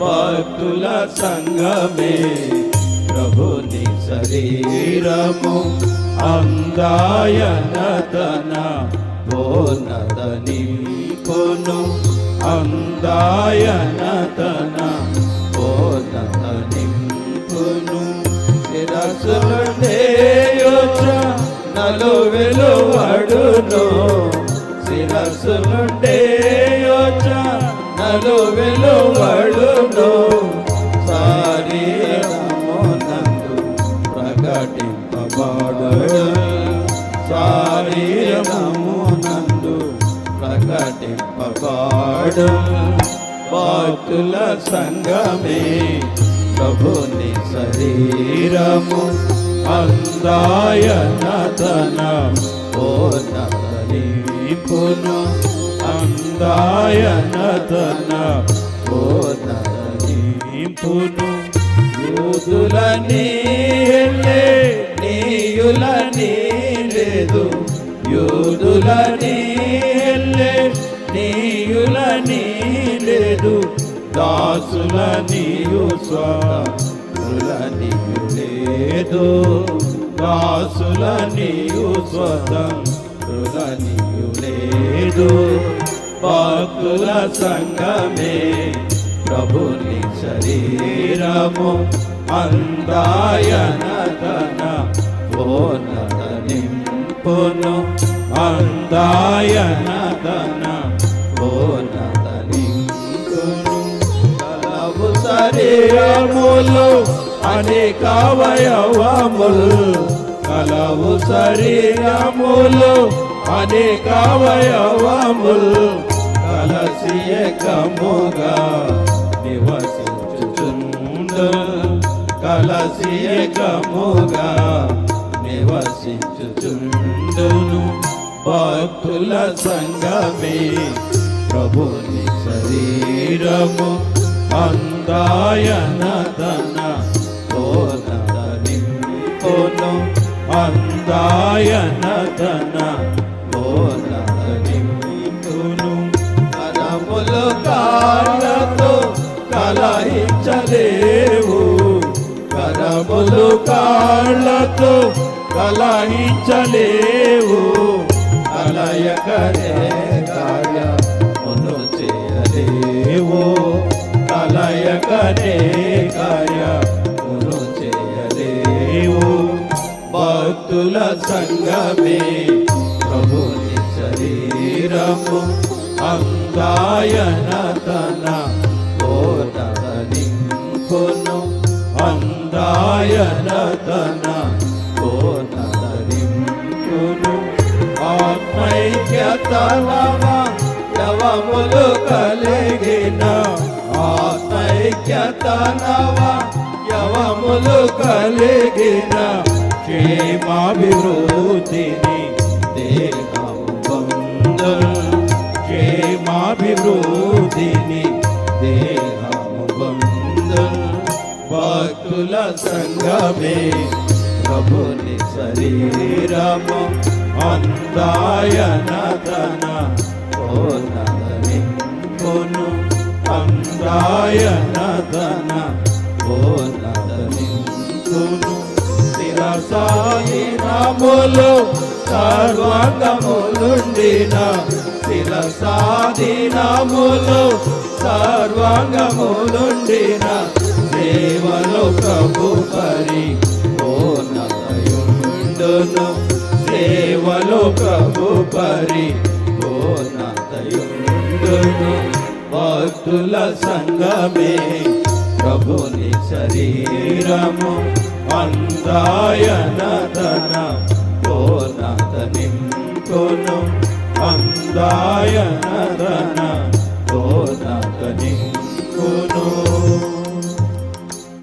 భక్తుల సంగమే. ప్రభుని శరీరము అందాయనతన పూర్ణత నింపును అందాయనతన పూర్ణత నింపును శిరసులుండే యోచ నలు వెలువడును శిరసులుండే యోచ నలు వెలువడును సారీరమునందు ప్రకటింపబడు సారీరమునందు ప్రకటింపబడు భక్తుల సంగమే ప్రభుని శరీరము అందాయనతన పూర్ణనిపును తన పూర్ణనిపును యూదులని ఎల్లే నీయులని లేదు. యూదులని ఎల్లే నీయులని లేదు. దాసుల నీయు స్వల నీయు లేదు. దాసుల నీయు స్వతంత్రుల నీయు లేదు. భక్తుల సంగమే ప్రభుని శరీరము అందాయనతన పూర్ణత నింపును అందాయనతన పూర్ణత నింపును కలవు శరీరములు అనేక అవయవములు. కలవు శరీరములు అనేక అవయవములు. కలసియకముగా నివసించుచుండు. కలసియకముగా నివసించుచుండును. భక్తుల సంగమే ప్రభుని శరీరము. అందాయనతన పూర్ణత నింపును. అందాయనతన పూర్ణత కలహించలేవు. కరములు కాళ్ళతో కలహించలేవు. కలయకరే కార్యమును చేయలేవు. కలయకరే కార్యమును చేయలేవు. భక్తుల సంగమే ప్రభుని శరీరము అంగాయన ఆత్మైక్యతనవ యవములు కలిగిన ఆత్మైక్యతనవ యవములు కలిగిన క్షేమాభివృద్ధిని దేహం బంధు క్షేమాభివృద్ధిని దేహం బంధం భక్తుల సంగమే ప్రభుని శరీరము. అందాయనతన పూర్ణని కొను అందాయనతన పూర్ణని కొను శిరసాయినములు సర్వాంగములుండిన. శిరసాదినములు సర్వాంగములుండిన. సేవలో ప్రభు పరి పూర్ణతయుండును సేవలో ప్రభు పరి పూర్ణతయుండును భక్తుల సంగమే ప్రభుని శరీరము అందాయనతన పూర్ణత నింపును అందాయనతన పూర్ణత నింపును